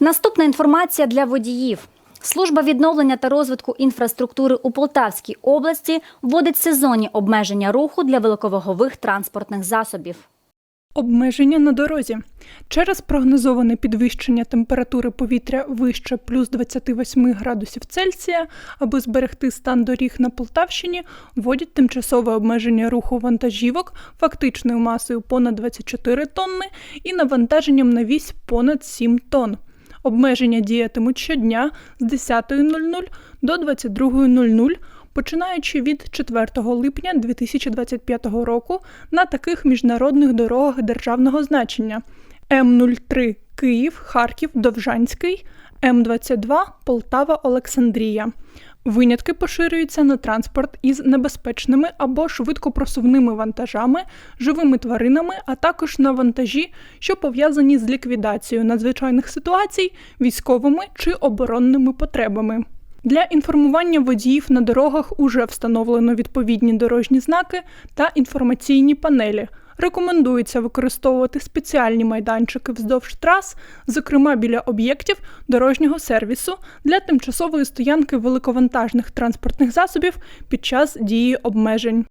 Наступна інформація для водіїв. Служба відновлення та розвитку інфраструктури у Полтавській області вводить сезонні обмеження руху для великовагових транспортних засобів. Обмеження на дорозі. Через прогнозоване підвищення температури повітря вище плюс 28 градусів Цельсія, аби зберегти стан доріг на Полтавщині, вводять тимчасове обмеження руху вантажівок фактичною масою понад 24 тонни і навантаженням на вісь понад 7 тонн. Обмеження діятимуть щодня з 10.00 до 22.00, починаючи від 4 липня 2025 року на таких міжнародних дорогах державного значення: М03 Київ, Харків, Довжанський, М22 Полтава, Олександрія. Винятки поширюються на транспорт із небезпечними або швидкопросувними вантажами, живими тваринами, а також на вантажі, що пов'язані з ліквідацією надзвичайних ситуацій, військовими чи оборонними потребами. Для інформування водіїв на дорогах уже встановлено відповідні дорожні знаки та інформаційні панелі. Рекомендується використовувати спеціальні майданчики вздовж трас, зокрема біля об'єктів дорожнього сервісу для тимчасової стоянки великовантажних транспортних засобів під час дії обмежень.